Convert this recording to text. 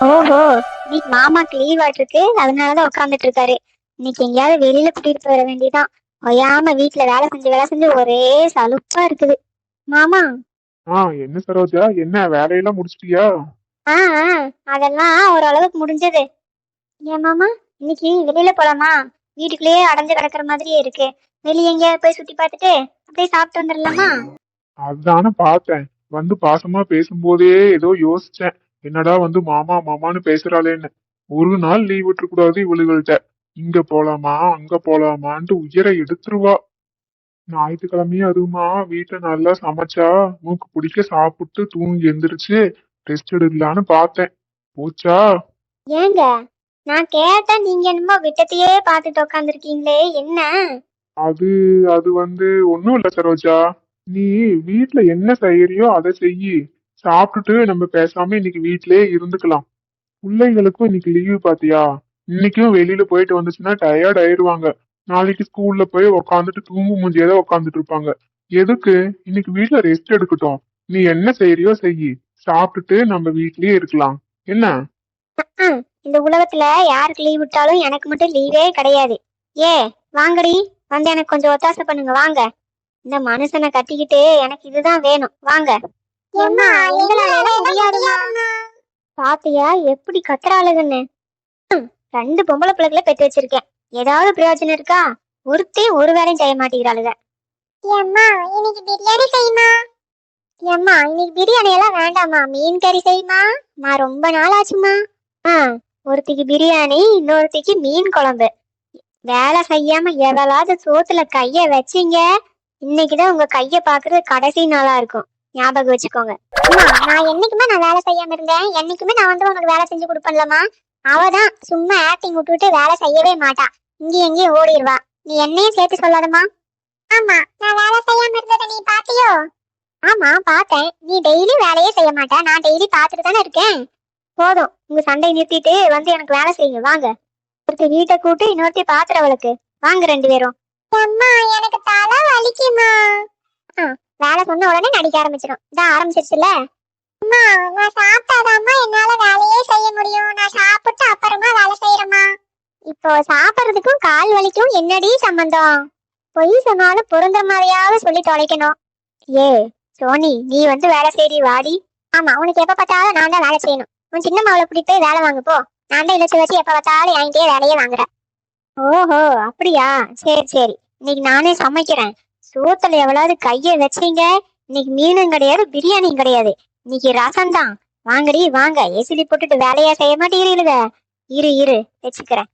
ஓஹோ. இன்னைக்கு மாமாக்கு லீவ் ஆட்டிருக்கு அதனாலதான் உட்காந்துட்டு இருக்காரு. இன்னைக்கு எங்கேயாவது வெளியில கூட்டிட்டு போயிட வேண்டியதான் ஒயாம வீட்டுல வேலை செஞ்சு வேலை செஞ்சு ஒரே சலுப்பா இருக்குது. மாமா. ஆ என்ன சரோஜா? என்ன வேலையெல்லாம் முடிச்சிட்டியா? ஆ ஆ, அதெல்லாம் ஓரளவுக்கு முடிஞ்சது. ஏன் மாமா? இன்னைக்கு வெளியில போலாமா? வீட்டுக்குள்ளேயே அடைஞ்சு கிடக்குற மாதிரியே இருக்கு. வெளியே எங்கேயாவது போய் சுத்தி பார்த்துட்டு அப்படியே சாப்பிட்டு வந்துடலாமா? அதானே பார்த்தேன். வந்து பாசமா பேசும்போதே ஏதோ யோசிச்சேன். என்னடா வந்து மாமா மாமான்னு பேசுறாளேன்னு. ஒரு நாள் லீவ் விட்டுற கூடாது இவளுகள்கிட்ட இங்க போலாமா அங்க போலாமான்ட்டு உயிரை எடுத்துருவா. ஞாயிற்றுக்கிழமையும் அதுவுமா வீட்டுல நல்லா சமைச்சா மூக்கு பிடிக்க சாப்பிட்டு தூங்கி எந்திரிச்சு ரெஸ்ட் எடுக்கலான்னு பார்த்தேன். போச்சா? ஏங்க நான் கேட்டேன் நீங்க என்னமோ விட்டத்தையே பார்த்துட்டு உட்காந்துருக்கீங்களே என்ன? அது அது வந்து ஒண்ணும் இல்ல சரோஜா. நீ வீட்ல என்ன செய்யறியோ அதை செய்யி. சாப்பிட்டுட்டு நம்ம பேசாம இன்னைக்கு வீட்லயே இருந்துக்கலாம். பிள்ளைங்களுக்கும் இன்னைக்கு லீவு பாத்தியா? இன்னைக்கும் வெளியில போயிட்டு வந்துச்சுன்னா டயர்ட் ஆயிருவாங்க. நாளைக்கு ஸ்கூல்ல போய் உக்காந்துட்டு தூங்கு மூஞ்சியத உக்காந்துட்டு இருப்பாங்க. எதுக்கு? இன்னைக்கு வீட்டுல ரெஸ்ட் எடுக்கட்டும். நீ என்ன செய்யறியோ செய்யி. சாப்பிட்டுட்டு நம்ம வீட்லயே இருக்கலாம். என்ன? ம், இந்த உலகத்துல யாருக்கு லீவ் விட்டாலும் எனக்கு மட்டும் லீவே கிடையாது. ஏ வாங்கடி. வந்து எனக்கு கொஞ்சம் ஒத்தாசை பண்ணுங்க. வாங்க. இந்த மனுஷனை கட்டிக்கிட்டு எனக்கு இதுதான் வேணும். வாங்க. பாத்தியா எப்படி கத்துறாளுகன்னு ரெண்டு பொம்பளை பிள்ளைகளை பெற்று வச்சிருக்கேன். ஏதாவது பிரயோஜனம் இருக்கா? ஒருத்தி ஒரு வேலையும் செய்ய மாட்டேங்கிறாளுக. ஏம்மா இன்னைக்கு பிரியாணி செய்யுமா ஏம்மா இன்னைக்கு பிரியாணி எல்லாம் வேண்டாம்மா. மீன் கறி செய்யுமா நான் ரொம்ப நாள் ஆச்சுமா ஆ ஒருத்திக்கு பிரியாணி இன்னொருத்திக்கு மீன் குழம்பு. வேலை செய்யாம எவ்வளவு சோத்துல கைய வச்சீங்க இன்னைக்குதான் உங்க கைய பாக்குறது கடைசி நாளா இருக்கும். ஞாபகம் வச்சுக்கோங்க. நான் என்னைக்குமே நான் வேலை செய்யாம இருந்தேன். என்னைக்குமே நான் வந்து உனக்கு வேலை செஞ்சு கொடுப்பேன்லம்மா. அவதான் சும்மா ஆக்டிங் விட்டுட்டு வேலை செய்யவே மாட்டா. இங்கேயும் எங்கேயும் ஓடிடுவா. நீ என்னையும் சேர்த்து சொல்லாதம்மா. ஆமா நான் வேலை செய்யாம இருந்ததை நீ பாத்தியோ? ஆமா பார்த்தேன். நீ டெய்லி வேலையே செய்ய மாட்டா. நான் டெய்லி பாத்துட்டு தானே இருக்கேன். போதும். உங்க சண்டை நிறுத்திட்டு வந்து எனக்கு வேலை செய்யுங்க. வாங்க. ஒருத்தர் வீட்டை கூட்டு இன்னொருத்தி பாத்திரவளுக்கு வாங்க ரெண்டு பேரும். அம்மா எனக்கு தலை வலிக்குமா வேலை சொன்ன உடனே நடிக்க ஆரம்பிச்சிடும் இதான் ஆரம்பிச்சிருச்சுல அம்மா நான் சாப்பிட்டாதாம்மா என்னால வேலையே செய்ய முடியும். நான் சாப்பிட்டு அப்புறமா வேலை செய்யறேம்மா இப்போ சாப்பிடுறதுக்கும் கால் வலிக்கும் என்னடி சம்பந்தம்? பொய் சொன்னாலும் பொருந்த மாதிரியாவது சொல்லி தொலைக்கணும். ஏ சோனி நீ வந்து வேலை செய்றி வாடி. ஆமா உனக்கு எப்ப பார்த்தாலும் நான் தான் வேலை செய்யணும். உன் சின்ன மாவுல கூட்டிட்டு போய் வேலை வாங்க போ. நான் தான் இழுச்சு வச்சு எப்ப பார்த்தாலும் என்கிட்டயே வேலையே வாங்குறேன். ஓஹோ அப்படியா? சரி சரி. இன்னைக்கு நானே சமைக்கிறேன். சோத்துல எவ்வளவு கைய வச்சீங்க? இன்னைக்கு மீனும் கிடையாது பிரியாணியும் கிடையாது. இன்னைக்கு ரசம் தான் வாங்கடி வாங்க. எசிலி போட்டுட்டு வேலையா செய்ய மாட்டேங்கிறீங்க இரு இரு. வச்சுக்கிறேன்.